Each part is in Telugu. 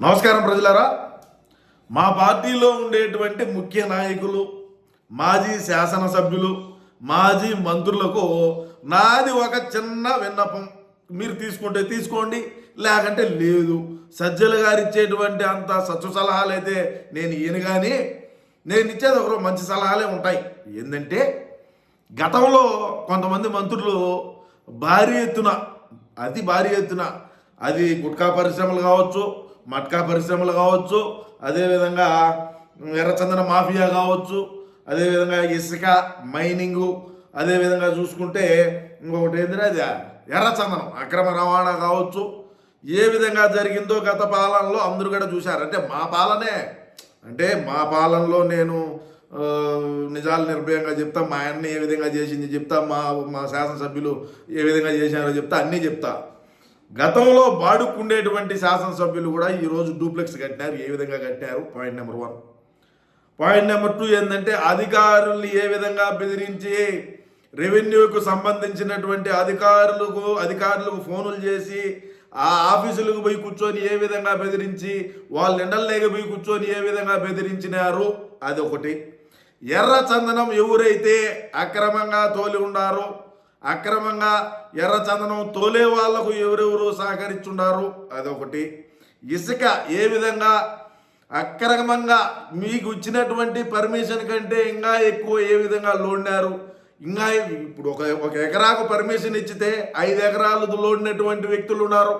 నమస్కారం ప్రజలారా. మా పార్టీలో ఉండేటువంటి ముఖ్య నాయకులు మాజీ శాసనసభ్యులు మాజీ మంత్రులకు నాది ఒక చిన్న విన్నపం. మీరు తీసుకుంటే తీసుకోండి లేకంటే లేదు. సజ్జల గారు ఇచ్చేటువంటి అంత సత్వ సలహాలు అయితే నేను ఈయన కానీ నేను ఇచ్చేది ఒకరు మంచి సలహాలే ఉంటాయి. ఏంటంటే గతంలో కొంతమంది మంత్రులు భారీ ఎత్తున అతి భారీ ఎత్తున అది గుట్కా పరిశ్రమలు కావచ్చు మట్కా పరిశ్రమలు కావచ్చు అదేవిధంగా ఎర్రచందన మాఫియా కావచ్చు అదేవిధంగా ఇసుక మైనింగు అదేవిధంగా చూసుకుంటే ఇంకొకటి ఏంటంటే అది ఎర్రచందనం అక్రమ రవాణా కావచ్చు. ఏ విధంగా జరిగిందో గత పాలనలో అందరూ కూడా చూశారు. అంటే మా పాలనే. అంటే మా పాలనలో నేను నిజాలు నిర్భయంగా చెప్తా మా అన్న ఏ విధంగా చేసింది చెప్తా మా మా శాసనసభ్యులు ఏ విధంగా చేశారో చెప్తా అన్నీ చెప్తా. గతంలో బాడుకుండేటువంటి శాసనసభ్యులు కూడా ఈరోజు డూప్లెక్స్ కట్టినారు ఏ విధంగా కట్టారు point number one point number two ఏంటంటే అధికారుల్ని ఏ విధంగా బెదిరించి రెవెన్యూకు సంబంధించినటువంటి అధికారులకు అధికారులకు ఫోనులు చేసి ఆ ఆఫీసులకు పోయి కూర్చొని ఏ విధంగా బెదిరించి వాళ్ళ ఎండల్లోకి పోయి కూర్చొని ఏ విధంగా బెదిరించినారు? అది ఒకటి. ఎర్ర చందనం ఎవరైతే అక్రమంగా తోలి ఉన్నారో అక్రమంగా ఎర్రచందనం తోలే వాళ్ళకు ఎవరెవరు సహకరిస్తున్నారు అదొకటి. ఇసుక ఏ విధంగా అక్రమంగా మీకు ఇచ్చినటువంటి పర్మిషన్ కంటే ఇంకా ఎక్కువ ఏ విధంగా లోడినారు? ఇంకా ఇప్పుడు ఒక ఒక ఎకరాకు పర్మిషన్ ఇచ్చితే ఐదు ఎకరాలు లోడినటువంటి వ్యక్తులు ఉన్నారు.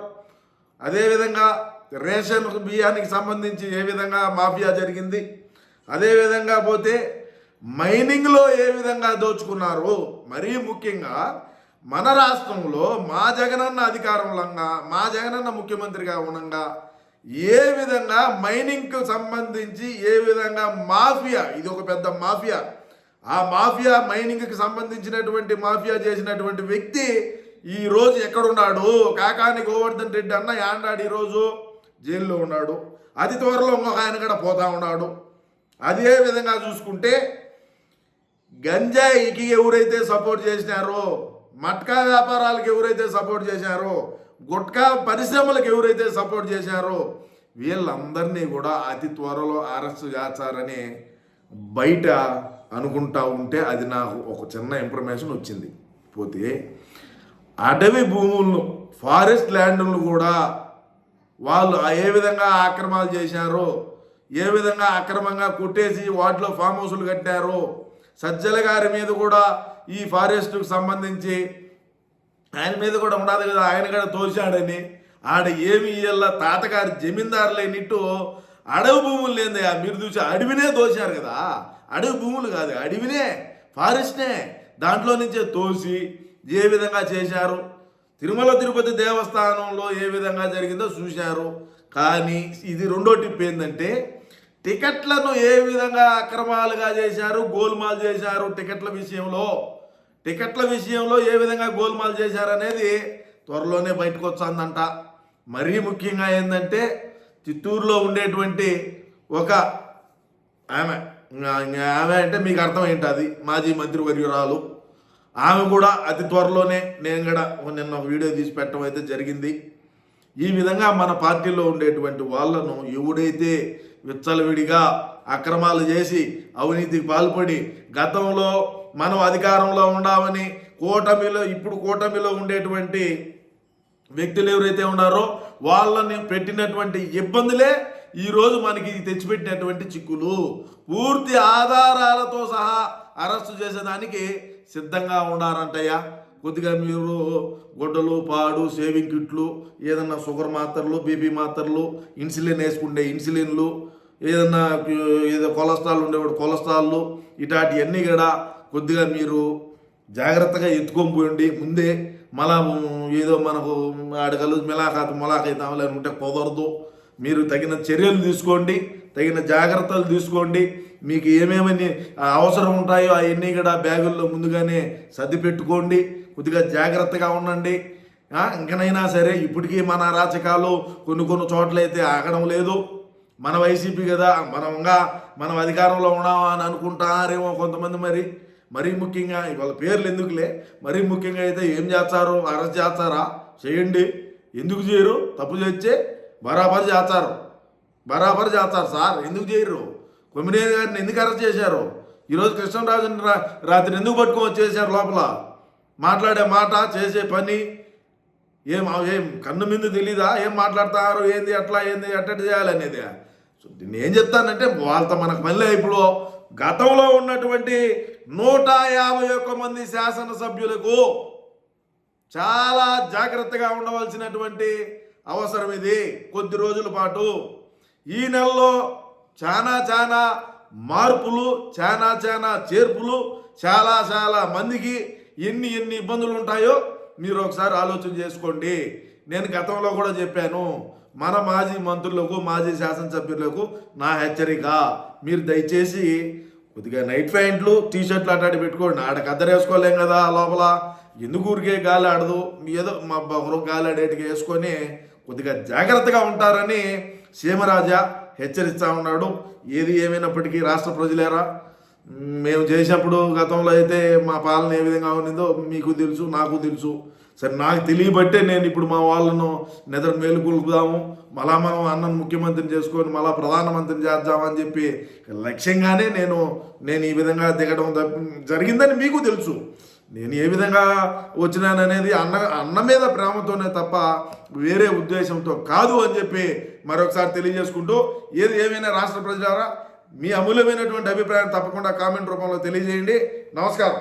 అదేవిధంగా రేషన్ బియ్యానికి సంబంధించి ఏ విధంగా మాఫియా జరిగింది? అదేవిధంగా పోతే మైనింగ్లో ఏ విధంగా దోచుకున్నారు మరీ ముఖ్యంగా మన రాష్ట్రంలో మా జగనన్న అధికారంలంగా మా జగనన్న ముఖ్యమంత్రిగా ఉండగా ఏ విధంగా మైనింగ్కు సంబంధించి ఏ విధంగా మాఫియా ఇది ఒక పెద్ద మాఫియా ఆ మాఫియా మైనింగ్కి సంబంధించినటువంటి మాఫియా చేసినటువంటి వ్యక్తి ఈ రోజు ఎక్కడున్నాడు? కాకాని గోవర్ధన్ రెడ్డి అన్న యాండాడు ఈరోజు జైల్లో ఉన్నాడు. అతి త్వరలో ఇంకొక ఆయన కూడా పోతా ఉన్నాడు. అదే విధంగా చూసుకుంటే గంజాయికి ఎవరైతే సపోర్ట్ చేసినారో మట్కా వ్యాపారాలకు ఎవరైతే సపోర్ట్ చేశారో గుట్కా పరిశ్రమలకు ఎవరైతే సపోర్ట్ చేశారో వీళ్ళందరినీ కూడా అతి త్వరలో అరెస్ట్ చేస్తారని బయట అనుకుంటా ఉంటే అది నాకు ఒక చిన్న ఇన్ఫర్మేషన్ వచ్చింది. పోతే అటవీ భూములను ఫారెస్ట్ ల్యాండ్లను కూడా వాళ్ళు ఏ విధంగా ఆక్రమాలు చేశారో ఏ విధంగా అక్రమంగా కుట్టేసి వాటిలో ఫామ్ హౌసులు కట్టారో సజ్జల గారి మీద కూడా ఈ ఫారెస్ట్కు సంబంధించి ఆయన మీద కూడా ఉండదు కదా ఆయన కూడా తోచాడని ఆడ ఏమి ఇయ్యాల తాతగారి జమీందారులేనిట్టు అడవి భూములు లేదయ్యా మీరు చూసి అడవినే తోశారు కదా. అడవి భూములు కాదు అడవినే ఫారెస్ట్నే దాంట్లో నుంచే తోసి ఏ విధంగా చేశారు? తిరుమల తిరుపతి దేవస్థానంలో ఏ విధంగా జరిగిందో చూశారు. కానీ ఇది రెండో టిప్ ఏంటంటే టికెట్లను ఏ విధంగా అక్రమాలుగా చేశారు గోల్మాల్ చేశారు టికెట్ల విషయంలో? టికెట్ల విషయంలో ఏ విధంగా గోల్మాల్ చేశారనేది త్వరలోనే బయటకు వస్తుందంట. మరీ ముఖ్యంగా ఏంటంటే చిత్తూరులో ఉండేటువంటి ఒక ఆమె ఆమె అంటే మీకు అర్థం ఏంటది మాజీ మంత్రి వర్యురాలు ఆమె కూడా అతి త్వరలోనే నేను కూడా నిన్న ఒక వీడియో తీసి పెట్టడం అయితే జరిగింది. ఈ విధంగా మన పార్టీలో ఉండేటువంటి వాళ్ళను ఎవడైతే విచ్చలవిడిగా అక్రమాలు చేసి అవినీతికి పాల్పడి గతంలో మనం అధికారంలో ఉండామని కూటమిలో ఇప్పుడు కూటమిలో ఉండేటువంటి వ్యక్తులు ఎవరైతే ఉన్నారో వాళ్ళని పెట్టినటువంటి ఇబ్బందులే ఈరోజు మనకి తెచ్చిపెట్టినటువంటి చిక్కులు. పూర్తి ఆధారాలతో సహా అరెస్టు చేసేదానికి సిద్ధంగా ఉన్నారంటయ్యా. కొద్దిగా మీరు గుడ్డలు పాడు సేవింగ్ కిట్లు ఏదన్నా షుగర్ మాత్రలు బీపీ మాత్రలు ఇన్సులిన్ వేసుకుంటే ఇన్సులిన్లు ఏదన్నా ఏదో కొలెస్ట్రాల్ ఉండేవాడు కొలెస్ట్రాల్లు ఇటాటివన్నీ కూడా కొద్దిగా మీరు జాగ్రత్తగా ఎత్తుకొని పోయండి. ముందే మళ్ళా ఏదో మనకు అడగలు మిలాఖాత్ మొలాఖైతామని లేకుంటే కుదరదు. మీరు తగిన చర్యలు తీసుకోండి తగిన జాగ్రత్తలు తీసుకోండి. మీకు ఏమేమని అవసరం ఉంటాయో అవన్నీ కూడా బ్యాగుల్లో ముందుగానే సర్ది పెట్టుకోండి. కొద్దిగా జాగ్రత్తగా ఉండండి. ఇంకనైనా సరే ఇప్పటికీ మన అరాచకాలు కొన్ని కొన్ని చోట్లయితే ఆగడం లేదు. మన వైసీపీ కదా మనంగా మనం అధికారంలో ఉన్నామా అని అనుకుంటారేమో కొంతమంది మరి. మరీ ముఖ్యంగా వాళ్ళ పేర్లు ఎందుకులే? మరీ ముఖ్యంగా అయితే ఏం చేస్తారు? అరెస్ట్ చేస్తారా? చేయండి. ఎందుకు చేయరు? తప్పు చేస్తే బరాబర్ చేస్తారు. బరాబర్ చేస్తారు సార్. ఎందుకు చేయరు? కొమ్మినేని గారిని ఎందుకు అరెస్ట్ చేశారు? ఈరోజు కృష్ణరాజుని రా రాత్రి ఎందుకు పట్టుకొని వచ్చేసారు లోపల? మాట్లాడే మాట చేసే పని ఏం ఏం కన్ను మీద తెలీదా? ఏం మాట్లాడతారు? ఏంది అట్లా ఏంది అట్టటి చేయాలనేది నేను చెప్తానంటే వాళ్ళతో మనకు మళ్ళీ ఇప్పుడు గతంలో ఉన్నటువంటి నూట యాభై ఒక్క మంది శాసనసభ్యులకు చాలా జాగ్రత్తగా ఉండవలసినటువంటి అవసరం ఇది కొద్ది రోజుల పాటు ఈ నెలలో చాలా చాలా మార్పులు చాలా చాలా చేర్పులు చాలా చాలా మందికి ఎన్ని ఎన్ని ఇబ్బందులు ఉంటాయో మీరు ఒకసారి ఆలోచన చేసుకోండి. నేను గతంలో కూడా చెప్పాను మన మాజీ మంత్రులకు మాజీ శాసనసభ్యులకు నా హెచ్చరిక మీరు దయచేసి కొద్దిగా నైట్ ప్యాంట్లు టీ షర్ట్లు అట్లాంటి పెట్టుకోండి. ఆడకి అద్దరు వేసుకోలేం కదా లోపల. ఎందుకు ఊరికే గాలి ఆడదు? ఏదో మా బహురం గాలి ఆడేటికి వేసుకొని కొద్దిగా జాగ్రత్తగా ఉంటారని సీమరాజా హెచ్చరిస్తా ఉన్నాడు. ఏది ఏమైనప్పటికీ రాష్ట్ర ప్రజలేరా? మేము చేసినప్పుడు గతంలో అయితే మా పాలన ఏ విధంగా ఉన్నదో మీకు తెలుసు నాకు తెలుసు. సరే నాకు తెలియబట్టే నేను ఇప్పుడు మా వాళ్ళను నిద్ర మేలుకొల్పుదాము. మళ్ళా మనం అన్నం ముఖ్యమంత్రిని చేసుకొని మళ్ళా ప్రధానమంత్రిని చేద్దామని చెప్పి లక్ష్యంగానే నేను నేను ఈ విధంగా దిగడం జరిగిందని మీకు తెలుసు. నేను ఏ విధంగా వచ్చినాననేది అన్న అన్న మీద ప్రేమతోనే తప్ప వేరే ఉద్దేశంతో కాదు అని చెప్పి మరొకసారి తెలియజేసుకుంటూ ఏది ఏమైనా రాష్ట్ర ప్రజలారా మీ అమూల్యమైనటువంటి అభిప్రాయం తప్పకుండా కామెంట్ రూపంలో తెలియజేయండి. నమస్కారం.